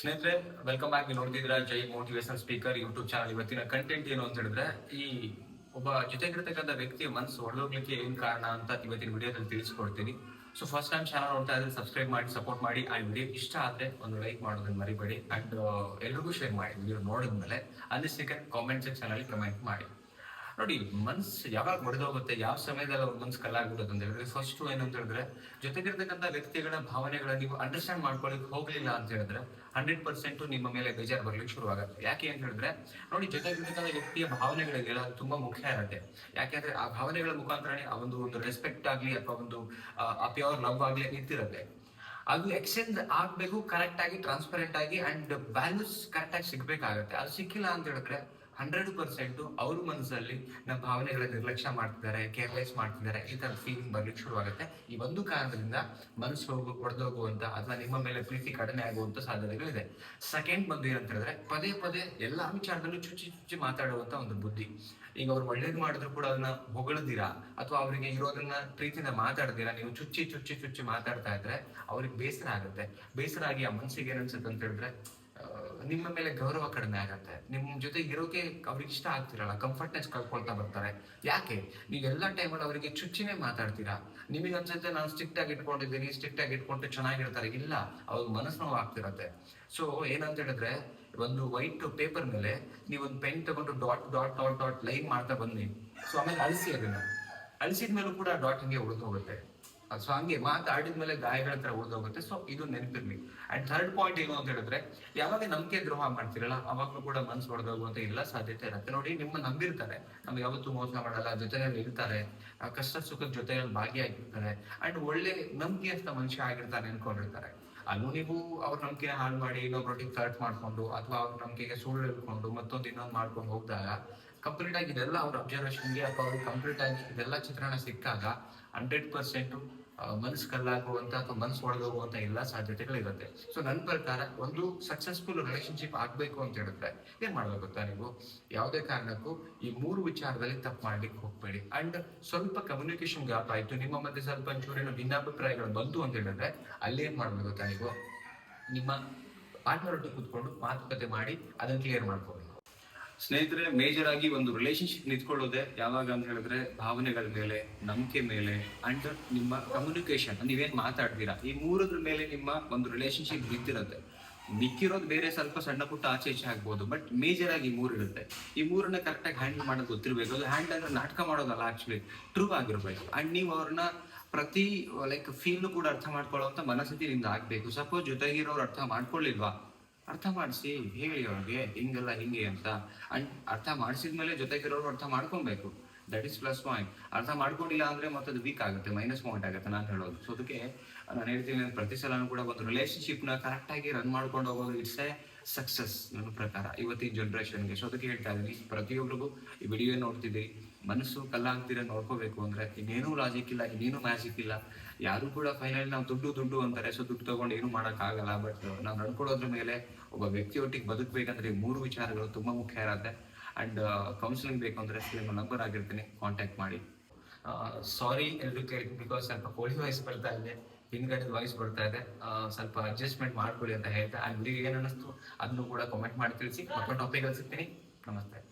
ಸ್ನೇಹಿತರೆ welcome back ನೀವು ನೋಡ್ತಿದ್ರ Jai motivation speaker YouTube channel ಇವತ್ತಿನ ಕಂಟೆಂಟ್ ಏನು ಅಂತ ಹೇಳಿದ್ರೆ, ಈ ಒಬ್ಬ ಜೊತೆಗಿರ್ತಕ್ಕಂಥ ವ್ಯಕ್ತಿಯ ಮನಸ್ಸು ಹೊಡೆದೋಗ್ಲಿಕ್ಕೆ ಏನ್ ಕಾರಣ ಅಂತ ಇವತ್ತಿನ ವಿಡಿಯೋದಲ್ಲಿ ತಿಳಿಸ್ಕೊಡ್ತೀನಿ. ಸೊ ಫಸ್ಟ್ ಟೈಮ್ ಚಾನಲ್ ನೋಡ್ತಾ ಇದ್ರೆ ಸಬ್ಸ್ಕ್ರೈಬ್ ಮಾಡಿ ಸಪೋರ್ಟ್ ಮಾಡಿ. ಆ ವಿಡಿಯೋ ಇಷ್ಟ ಆದ್ರೆ ಒಂದು ಲೈಕ್ ಮಾಡೋದನ್ನ ಮರಿಬೇಡಿ. ಅಂಡ್ ಎಲ್ರಿಗೂ ಶೇರ್ ಮಾಡಿ. ವಿಡಿಯೋ ನೋಡಿದ್ಮೇಲೆ ಅನ್ನಿಸಿಕೆ ಕಾಮೆಂಟ್ ಸೆಕ್ಷನ್ ಅಲ್ಲಿ ಕಮೆಂಟ್ ಮಾಡಿ. ನೋಡಿ, ಮನ್ಸು ಯಾವಾಗ ಮಡಿದೋಗುತ್ತೆ, ಯಾವ ಸಮಯದಲ್ಲಿ ಅವ್ರ ಮನ್ಸು ಕಲ್ಲಾಗ್ಬಿಡುತ್ತೆ ಅಂತ ಹೇಳಿದ್ರೆ ಫಸ್ಟ್ ಏನು ಅಂತ ಹೇಳಿದ್ರೆ, ಜೊತೆಗಿರ್ತಕ್ಕಂಥ ವ್ಯಕ್ತಿಗಳ ಭಾವನೆಗಳ ನೀವು ಅಂಡರ್ಸ್ಟ್ಯಾಂಡ್ ಮಾಡ್ಕೊಳಕ್ ಹೋಗ್ಲಿಲ್ಲ ಅಂತ ಹೇಳಿದ್ರೆ ಹಂಡ್ರೆಡ್ ಪರ್ಸೆಂಟ್ ನಿಮ್ಮ ಮೇಲೆ ಬೇಜಾರು ಬರ್ಲಿಕ್ಕೆ ಶುರುವಾಗುತ್ತೆ. ಯಾಕೆ ಅಂತ ಹೇಳಿದ್ರೆ, ನೋಡಿ, ಜೊತೆಗಿರ್ತಕ್ಕಂಥ ವ್ಯಕ್ತಿಯ ಭಾವನೆಗಳಿಗೆಲ್ಲ ತುಂಬಾ ಮುಖ್ಯ ಇರುತ್ತೆ. ಯಾಕೆಂದ್ರೆ ಆ ಭಾವನೆಗಳ ಮುಖಾಂತರನೇ ಆ ಒಂದು ಒಂದು ರೆಸ್ಪೆಕ್ಟ್ ಆಗ್ಲಿ ಅಥವಾ ಒಂದು, ಆ ಪ್ಯೂರ್ ಲವ್ ಆಗ್ಲಿ ನಿಂತಿರುತ್ತೆ. ಅದು ಎಕ್ಸ್ಚೇಂಜ್ ಆಗ್ಬೇಕು ಕರೆಕ್ಟ್ ಆಗಿ ಟ್ರಾನ್ಸ್ಪರೆಂಟ್ ಆಗಿ ಅಂಡ್ ವ್ಯಾಲ್ಯೂಸ್ ಕರೆಕ್ಟ್ ಆಗಿ ಸಿಗ್ಬೇಕಾಗತ್ತೆ. ಅದು ಸಿಕ್ಕಿಲ್ಲ ಅಂತ ಹೇಳಿದ್ರೆ ಹಂಡ್ರೆಡ್ ಪರ್ಸೆಂಟ್ ಅವ್ರ ಮನಸ್ಸಲ್ಲಿ ನಮ್ಮ ಭಾವನೆಗಳ ನಿರ್ಲಕ್ಷ್ಯ ಮಾಡ್ತಿದ್ದಾರೆ, ಕೇರ್ಲೆಸ್ ಮಾಡ್ತಿದ್ದಾರೆ, ಈ ತರ ಫೀಲಿಂಗ್ ಬರ್ಲಿಕ್ಕೆ ಶುರುವಾಗುತ್ತೆ. ಈ ಒಂದು ಕಾರಣದಿಂದ ಮನಸ್ಸು ಹೋಗು ಹೊಡೆದೋಗುವಂತ ಅಥವಾ ನಿಮ್ಮ ಮೇಲೆ ಪ್ರೀತಿ ಕಡಿಮೆ ಆಗುವಂತ ಸಾಧ್ಯತೆಗಳಿದೆ. ಸೆಕೆಂಡ್ ಬಂದು ಏನಂತ ಹೇಳಿದ್ರೆ, ಪದೇ ಪದೇ ಎಲ್ಲಾ ವಿಚಾರದಲ್ಲೂ ಚುಚ್ಚಿ ಚುಚ್ಚಿ ಮಾತಾಡುವಂತ ಒಂದು ಬುದ್ಧಿ. ಈಗ ಅವ್ರು ಒಳ್ಳೇದು ಮಾಡಿದ್ರು ಕೂಡ ಅದನ್ನ ಹೊಗಳದಿರಾ? ಅಥವಾ ಅವರಿಗೆ ಇರೋದನ್ನ ಪ್ರೀತಿಯಿಂದ ಮಾತಾಡ್ದಿರಾ? ನೀವು ಚುಚ್ಚಿ ಚುಚ್ಚಿ ಚುಚ್ಚಿ ಮಾತಾಡ್ತಾ ಇದ್ರೆ ಅವ್ರಿಗೆ ಬೇಸರ ಆಗುತ್ತೆ. ಬೇಸರ ಆಗಿ ಆ ಮನ್ಸಿಗೆ ಏನನ್ಸುತ್ತೆ ಅಂತ ಹೇಳಿದ್ರೆ ನಿಮ್ಮ ಮೇಲೆ ಗೌರವ ಕಡಿಮೆ ಆಗತ್ತೆ. ನಿಮ್ ಜೊತೆ ಇರೋಕೆ ಅವ್ರಿಗೆ ಇಷ್ಟ ಆಗ್ತಿರಲ್ಲ ಕಂಫರ್ಟ್ನೆಸ್ ಕಳ್ಕೊಳ್ತಾ ಬರ್ತಾರೆ. ಯಾಕೆ? ನೀವು ಎಲ್ಲಾ ಟೈಮಲ್ಲಿ ಅವರಿಗೆ ಚುಚ್ಚಿನೇ ಮಾತಾಡ್ತೀರಾ? ನಿಮಗೆ ಅನ್ಸುತ್ತೆ ನಾನು ಸ್ಟ್ರಿಕ್ಟ್ ಆಗಿ ಇಟ್ಕೊಂಡಿದ್ದೀನಿ ಸ್ಟ್ರಿಕ್ಟ್ ಆಗಿ ಇಟ್ಕೊಂಡು ಚೆನ್ನಾಗಿರ್ತಾರೆ. ಇಲ್ಲ ಅವ್ರ ಮನಸ್ಸು ನೋವು ಆಗ್ತಿರತ್ತೆ. ಸೊ ಏನಂತ ಹೇಳಿದ್ರೆ, ಒಂದು ವೈಟ್ ಪೇಪರ್ ಮೇಲೆ ನೀವು ಒಂದು ಪೆನ್ ತಗೊಂಡು dot dot dot dot line ಮಾಡ್ತಾ ಬನ್ನಿ. ಸೊ ಆಮೇಲೆ ಅಳಿಸಿ ಅದನ್ನ. ಅಳಿಸಿದ ಮೇಲೂ ಕೂಡ ಡಾಟ್ ಹಿಂಗೆ ಉಳಿದು ಹೋಗುತ್ತೆ. ಸೊ ಹಂಗೆ ಮಾತಾಡಿದ ಮೇಲೆ ಗಾಯಗಳ ಹತ್ರ ಉಳಿದೋಗುತ್ತೆ ಸೊ ಇದು ನೆನಪಿರ್ಲಿ. ಅಂಡ್ ಥರ್ಡ್ ಪಾಯಿಂಟ್ ಏನು ಅಂತ ಹೇಳಿದ್ರೆ, ಯಾವಾಗ ನಂಬಿಕೆ ದ್ರೋಹ ಮಾಡ್ತಿರಲ್ಲ, ಅವಾಗ್ಲೂ ಕೂಡ ಮನ್ಸು ಹೊಡೆದೋಗುವಂತ ಎಲ್ಲ ಸಾಧ್ಯತೆ ಇರುತ್ತೆ. ನೋಡಿ, ನಿಮ್ಮ ನಂಬಿರ್ತಾರೆ. ನಮ್ಗೆ ಯಾವತ್ತೂ ಮೋಸ ಮಾಡಲ್ಲ, ಜೊತೆಯಲ್ಲಿ ಇರ್ತಾರೆ ಕಷ್ಟ ಸುಖದ ಜೊತೆಯಲ್ಲಿ ಭಾಗಿಯಾಗಿರ್ತಾರೆ. ಅಂಡ್ ಒಳ್ಳೆ ನಂಬಿಕೆಯಂತ ಮನುಷ್ಯ ಆಗಿರ್ತಾನೆ ಅನ್ಕೊಂಡಿರ್ತಾರೆ ಅಲ್ಲೂ ನೀವು ಅವ್ರ ನಂಬಿಕೆ ಹಾಳು ಮಾಡಿ ಇನ್ನೊಬ್ರೊಟ್ಟಿಗೆ ಫ್ಲರ್ಟ್ ಮಾಡ್ಕೊಂಡು ಅಥವಾ ಅವ್ರ ನಂಬಿಕೆಗೆ ಸುಳ್ಳು ಹೇಳ್ಕೊಂಡು ಮತ್ತೊಂದು ಇನ್ನೊಂದು ಮಾಡ್ಕೊಂಡು ಹೋದಾಗ ಕಂಪ್ಲೀಟ್ ಆಗಿ ಇದೆಲ್ಲ ಅವ್ರ ಅಬ್ಸರ್ವೇಷನ್ಗೆ ಅಥವಾ ಅವ್ರಿಗೆ ಕಂಪ್ಲೀಟ್ ಆಗಿ ಇದೆಲ್ಲ ಚಿತ್ರಣ ಸಿಕ್ಕಾಗ ಹಂಡ್ರೆಡ್ ಪರ್ಸೆಂಟ್ ಮನಸ್ಸು ಕಲ್ಲಾಗುವಂತ ಅಥವಾ ಮನಸ್ಸು ಒಳಗೋಗುವಂತ ಎಲ್ಲಾ ಸಾಧ್ಯತೆಗಳಿರುತ್ತೆ. ಸೊ ನನ್ನ ಪ್ರಕಾರ ಒಂದು ಸಕ್ಸಸ್ಫುಲ್ ರಿಲೇಶನ್ಶಿಪ್ ಆಗ್ಬೇಕು ಅಂತ ಹೇಳಿದ್ರೆ ಏನ್ ಮಾಡ್ಬೇಕು ಗೊತ್ತಾ ನೀವು? ಯಾವುದೇ ಕಾರಣಕ್ಕೂ ಈ ಮೂರು ವಿಚಾರದಲ್ಲಿ ತಪ್ಪು ಮಾಡ್ಲಿಕ್ಕೆ ಹೋಗ್ಬೇಡಿ. ಅಂಡ್ ಸ್ವಲ್ಪ ಕಮ್ಯುನಿಕೇಶನ್ ಗ್ಯಾಪ್ ಆಯ್ತು, ನಿಮ್ಮ ಮಧ್ಯೆ ಸ್ವಲ್ಪ ಒಂಚೂರಿನ ಭಿನ್ನಾಭಿಪ್ರಾಯಗಳು ಬಂತು ಅಂತ ಹೇಳಿದ್ರೆ ಅಲ್ಲಿ ಏನ್ ಮಾಡ್ಬೇಕು ಗೊತ್ತಾ ನೀವು? ನಿಮ್ಮ ಪಾರ್ಟ್ನರ್ ಒಟ್ಟು ಕೂತ್ಕೊಂಡು ಮಾತುಕತೆ ಮಾಡಿ ಅದನ್ನ ಕ್ಲಿಯರ್ ಮಾಡ್ಕೋಬೇಕು ಸ್ನೇಹಿತರೆ ಮೇಜರ್ ಆಗಿ ಒಂದು ರಿಲೇಶನ್ಶಿಪ್ ನಿಂತ್ಕೊಳ್ಳೋದೆ ಯಾವಾಗ ಅಂತ ಹೇಳಿದ್ರೆ ಭಾವನೆಗಳ ಮೇಲೆ, ನಂಬಿಕೆ ಮೇಲೆ ಅಂಡ್ ನಿಮ್ಮ ಕಮ್ಯುನಿಕೇಶನ್ ನೀವೇನ್ ಮಾತಾಡ್ತೀರಾ? ಈ ಮೂರದ್ರ ಮೇಲೆ ನಿಮ್ಮ ಒಂದು ರಿಲೇಶನ್ಶಿಪ್ ನಿಂತಿರುತ್ತೆ ಮಿಕ್ಕಿರೋದು ಬೇರೆ ಸ್ವಲ್ಪ ಸಣ್ಣ ಪುಟ್ಟ ಆಚೆ ಈಚೆ ಆಗ್ಬೋದು ಬಟ್ ಮೇಜರ್ ಆಗಿ ಮೂರು ಇರುತ್ತೆ. ಈ ಮೂರನ್ನ ಕರೆಕ್ಟ್ ಆಗಿ ಹ್ಯಾಂಡಲ್ ಮಾಡೋದು ಗೊತ್ತಿರಬೇಕು. ಅದು ಹ್ಯಾಂಡಲ್ ಅಂದ್ರೆ ನಾಟಕ ಮಾಡೋದಲ್ಲ ಆಕ್ಚುಲಿ ಟ್ರೂ ಆಗಿರ್ಬೇಕು. ಅಂಡ್ ನೀವು ಅವ್ರನ್ನ ಪ್ರತಿ ಲೈಕ್ ಫೀಲ್ ಕೂಡ ಅರ್ಥ ಮಾಡ್ಕೊಳ್ಳುವಂತ ಮನಸ್ಥಿತಿ ನಿಮ್ದು ಆಗ್ಬೇಕು. ಸಪೋಸ್ ಜೊತೆಗಿರೋರು ಅರ್ಥ ಮಾಡ್ಕೊಳ್ಳಿಲ್ವಾ ಅರ್ಥ ಮಾಡಿಸಿ ಹೇಳಿ ಅವ್ರಿಗೆ ಹಿಂಗಲ್ಲ ಹಿಂಗೆ ಅಂತ. ಅಂಡ್ ಅರ್ಥ ಮಾಡಿಸಿದ್ಮೇಲೆ ಜೊತೆಗಿರೋರು ಅರ್ಥ ಮಾಡ್ಕೊಬೇಕು. ದಟ್ ಇಸ್ ಪ್ಲಸ್ ಪಾಯಿಂಟ್ ಅರ್ಥ ಮಾಡ್ಕೊಂಡಿಲ್ಲ ಅಂದ್ರೆ ಮತ್ತೆ ಅದು ವೀಕ್ ಆಗುತ್ತೆ ಮೈನಸ್ ಪಾಯಿಂಟ್ ಆಗುತ್ತೆ ನಾನು ಹೇಳೋದು. ಸೊ ಅದಕ್ಕೆ ನಾನು ಹೇಳ್ತೀನಿ ಪ್ರತಿ ಸಲನೂ ಕೂಡ ಒಂದು ರಿಲೇಶನ್ಶಿಪ್ನ ಕರೆಕ್ಟ್ ಆಗಿ ರನ್ ಮಾಡ್ಕೊಂಡು ಹೋಗೋದು ಇಟ್ಸ್ ಎ ಸಕ್ಸಸ್ ನನ್ನ ಪ್ರಕಾರ ಇವತ್ತಿನ ಜನರೇಷನ್ಗೆ ಸೊ ಅದಕ್ಕೆ ಹೇಳ್ತಾ ಇದ್ದೀನಿ ಪ್ರತಿಯೊಬ್ಬರಿಗೂ ಈ ವಿಡಿಯೋ ನೋಡ್ತಿದ್ದೀರಿ? ಮನಸ್ಸು ಕಲ್ಲಾಗ್ತಿರ ನೋಡ್ಕೋಬೇಕು ಅಂದ್ರೆ ಇನ್ನೇನು ಲಾಜಿಕ್ ಇಲ್ಲ, ಇನ್ನೇನು ಮ್ಯಾಜಿಕ್ ಇಲ್ಲ. ಯಾರು ಕೂಡ ಫೈನಲ್ ನಾವು ದುಡ್ಡು ದುಡ್ಡು ಅಂತಾರೆ ಸೊ ದುಡ್ಡು ತಗೊಂಡು ಏನು ಆಗಲ್ಲ ಬಟ್ ನಾವು ನಡ್ಕೊಳ್ಳೋದ್ರ ಮೇಲೆ ಒಬ್ಬ ವ್ಯಕ್ತಿಯೊಟ್ಟಿಗೆ ಬದುಕಬೇಕಂದ್ರೆ ಮೂರು ವಿಚಾರಗಳು ತುಂಬಾ ಮುಖ್ಯ ಇರುತ್ತೆ. ಅಂಡ್ ಕೌನ್ಸಿಲಿಂಗ್ ಬೇಕು ಅಂದ್ರೆ ನಿಮ್ಮ ನಂಬರ್ ಆಗಿರ್ತೀನಿ ಕಾಂಟ್ಯಾಕ್ಟ್ ಮಾಡಿ. ಸಾರಿ ಎಲ್ರು ಕೇಳಿ ಬಿಕಾಸ್ ಸ್ವಲ್ಪ ಕೋಳಿ ವಾಯ್ಸ್ ಬರ್ತಾ ಇದೆ ಹಿಂದ್ಗಡೆ ವಾಯ್ಸ್ ಬರ್ತಾ ಇದೆ. ಸ್ವಲ್ಪ ಅಡ್ಜಸ್ಟ್ಮೆಂಟ್ ಮಾಡ್ಕೊಳ್ಳಿ ಅಂತ ಹೇಳ್ತಾ ವಿಡಿಯೋ ಏನು ಅನ್ನಿಸ್ತು, ಅದನ್ನು ಕೂಡ ಕಾಮೆಂಟ್ ಮಾಡಿ ತಿಳಿಸಿ, ಮತ್ತೊಂದು ಟಾಪಿಕ್ ಸಿಗ್ತೀನಿ. ನಮಸ್ತೆ.